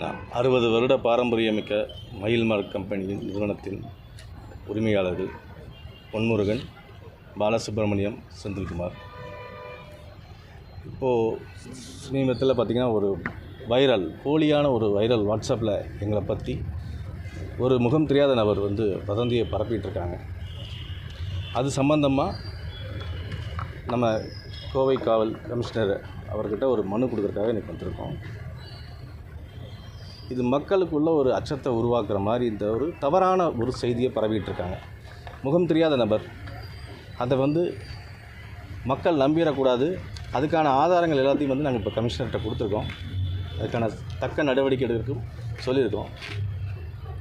நான் அறுபது வருட பாரம்பரியமிக்க மயில்மார்க் கம்பெனியின் நிறுவனத்தின் உரிமையாளர்கள் பொன்முருகன் பாலசுப்ரமணியம் செந்தில்குமார். இப்போது சமீபத்தில் பார்த்திங்கன்னா ஒரு வைரல் போலியான ஒரு வைரல் வாட்ஸ்அப்பில் எங்களை பற்றி ஒரு முகம் தெரியாத நபர் வந்து வதந்தியை பரப்பிட்டு இருக்காங்க அது சம்பந்தமாக நம்ம கோவை காவல் கமிஷனர் அவர்கிட்ட ஒரு மனு கொடுக்குறதுக்காக இன்றைக்கி வந்திருக்கோம். இது மக்களுக்குள்ள ஒரு அச்சத்தை உருவாக்குற மாதிரி இந்த ஒரு தவறான ஒரு செய்தியை பரவிட்டு இருக்காங்க முகம் தெரியாத நபர். அதை வந்து மக்கள் நம்பிடக்கூடாது. அதுக்கான ஆதாரங்கள் எல்லாத்தையும் வந்து நாங்கள் இப்போ கமிஷனர்கிட்ட கொடுத்துருக்கோம். அதுக்கான தக்க நடவடிக்கை எடுக்கிறதுக்கும் சொல்லியிருக்கோம்.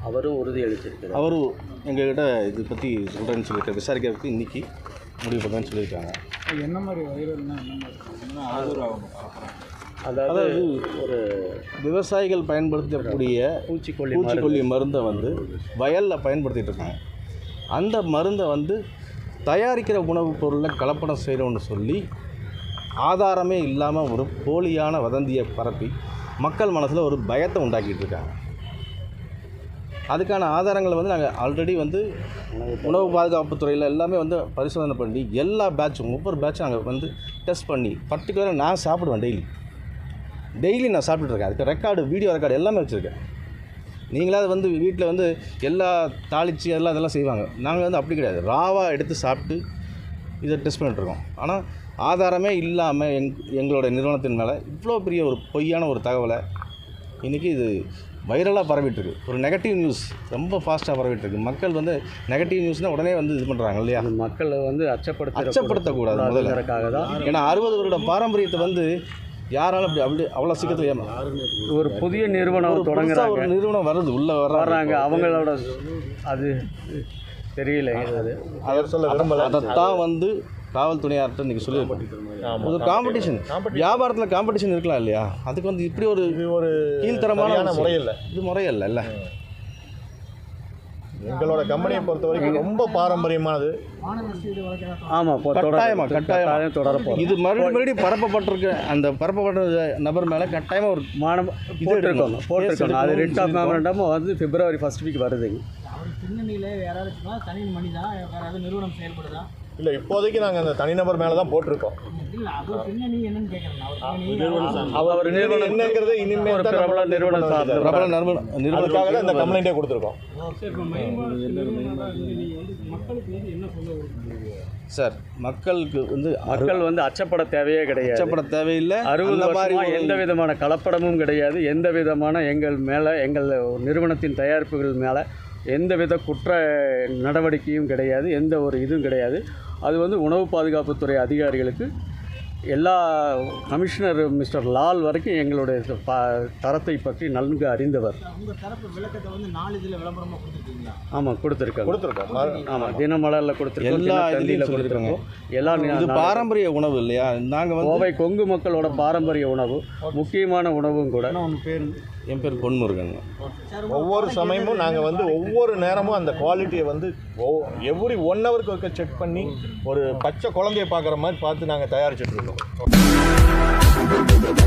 அவரும் உறுதி அளிச்சிருக்கிறார் அவரும் எங்ககிட்ட இது பற்றி சொல்கிறேன்னு சொல்லியிருக்காரு. விசாரிக்கிறதுக்கு இன்றைக்கி முடிவு பண்ணுறேன்னு சொல்லியிருக்காங்க. என்ன மாதிரி வைரல்னா என்ன மாதிரி? என்ன ஆதரவாகும் அதாவது ஒரு விவசாயிகள் பயன்படுத்தக்கூடிய பூச்சிக்கொல்லி பூச்சிக்கொல்லி மருந்தை. வந்து வயலில் பயன்படுத்திட்டு இருக்காங்க. அந்த மருந்தை வந்து தயாரிக்கிற உணவுப் பொருளில் கலப்படம் செய்கிறோன்னு சொல்லி ஆதாரமே இல்லாமல் ஒரு போலியான வதந்தியை பரப்பி மக்கள் மனசில் ஒரு பயத்தை உண்டாக்கிட்டு இருக்காங்க. அதுக்கான ஆதாரங்களை வந்து நாங்கள் ஆல்ரெடி வந்து உணவு பாதுகாப்பு. துறையில் எல்லாமே வந்து பரிசோதனை பண்ணி எல்லா பேட்சும் ஒவ்வொரு பேட்சும் நாங்கள் வந்து டெஸ்ட் பண்ணி பர்டிகுலராக நான் சாப்பிடுவேன் டெய்லி டெய்லி நான் சாப்பிட்டுட்டு இருக்கேன் அதுக்கு ரெக்கார்டு வீடியோ ரெக்கார்டு எல்லாமே வச்சுருக்கேன். நீங்களாவது வந்து வீட்டில் வந்து எல்லா தாளிச்சு எல்லாம் இதெல்லாம் செய்வாங்க. நாங்கள் வந்து அப்படி கிடையாது. ராவாக எடுத்து சாப்பிட்டு இதை டெஸ்ட் பண்ணிட்டுருக்கோம் ஆனால் ஆதாரமே இல்லாமல் எங் எங்களோட நிறுவனத்தின் மேலே இவ்வளோ பெரிய ஒரு பொய்யான ஒரு தகவலை இன்றைக்கி இது வைரலாக பரவிட்டுருக்கு ஒரு நெகட்டிவ் நியூஸ் ரொம்ப ஃபாஸ்ட்டாக பரவிட்டுருக்கு மக்கள் வந்து நெகட்டிவ் நியூஸ்னால் உடனே வந்து இது பண்ணுறாங்க இல்லையா? மக்களை வந்து அச்சப்படுத்த அச்சப்படுத்தக்கூடாது முதல்ல. ஏன்னா அறுபது வருட பாரம்பரியத்தை வந்து யாராலும் அப்படி அப்படி அவ்வளோ சீக்கிரத்தில் ஏமா ஒரு புதிய நிறுவனம் புதுசா தொடங்குறாங்க. ஒரு நிறுவனம் வருது உள்ள வர்றாங்க. வர்றாங்க. அவங்களோட அது தெரியல அது அதை சொல்ல விரும்பல. அதைத்தான் வந்து காவல்துறையார்கிட்ட இன்னைக்கு சொல்லியிருக்கோம். இது காம்படிஷன் வியாபாரத்தில் காம்படிஷன் இருக்கலாம் இல்லையா? அதுக்கு வந்து இப்படி ஒரு ஒரு கீழ்த்தரமான சரியான விஷயம். முறை இல்லை இது முறையல்ல இல்ல. எங்களோட கம்பெனியை பொறுத்த வரைக்கும் ரொம்ப பாரம்பரியமானது. ஆமாம் இப்போ கட்டாயமா, தொடர கட்டாயமா. கட்டாயம் தொடர போகிறோம் இது மறுபடியும் மறுபடியும் பரப்பப்பட்டிருக்க. அந்த பரப்பப்பட்ட நபர் மேலே கட்டாயமாக ஒரு மானம் போட்டிருக்கோம். போட்டிருக்கோம். அது ரிட் ஆஃப் மெமரண்டம் வந்து பிப்ரவரி ஃபர்ஸ்ட் வீக் வருதுங்க அவர் பின்னணியில் யாராவது தனி மனிதா வேற ஏதாவது நிறுவனம் செயல்படுதா? இல்லை இப்போதைக்கு நாங்கள் அந்த தனிநபர் மேலே தான் போட்டிருக்கோம் அவர் நிறுவனம் என்னங்கிறது இனிமேல் ஒரு பிரபல நிறுவனம். சார்ந்த பிரபல நிறுவனம் தான் இந்த கம்ப்ளைண்ட்டே கொடுத்துருக்கோம். சரி மக்களுக்கு வந்து என்ன சொல்ல விரும்புறீங்க? சார் மக்களுக்கு வந்து மக்கள் வந்து அச்சப்பட தேவையே கிடையாது. அச்சப்பட தேவையில்லை. அறுபது அந்த மாதிரி எந்த விதமான கலப்படமும் கிடையாது. எந்த விதமான எங்கள் மேலே எங்கள் நிறுவனத்தின் தயாரிப்புகள் மேலே எந்த வித குற்ற நடவடிக்கையும் கிடையாது எந்த ஒரு இதுவும் கிடையாது. அது வந்து உணவு பாதுகாப்புத்துறை அதிகாரிகளுக்கு எல்லா கமிஷனர் மிஸ்டர் லால் வரைக்கும் எங்களுடைய ப- தரத்தை பற்றி நன்கு அறிந்தவர். உங்கள் தரப்பு விளக்கத்தை வந்து நாலு இதில் விளம்பரமாக கொடுத்துருக்கீங்களா ஆமாம் கொடுத்துருக்காங்க கொடுத்துருக்கோம். ஆமாம் தினமலரில் கொடுத்துருக்கோம் எல்லா இதுலயும் கொடுத்துருக்கோம் எல்லா பாரம்பரிய உணவு இல்லையா? நாங்கள் வந்து கோவை கொங்கு மக்களோட பாரம்பரிய உணவு முக்கியமான உணவும் கூட. ஒன்று பேர் என் பேர் பொன்முருகன். ஒவ்வொரு சமயமும் நாங்கள் வந்து ஒவ்வொரு நேரமும் அந்த குவாலிட்டியை வந்து எவ்ரி ஒன் ஹவருக்கு செக் பண்ணி ஒரு பச்சை குழந்தைய பார்க்குற மாதிரி பார்த்து நாங்கள் தயாரிச்சுட்டு இருக்கோம் Thank you.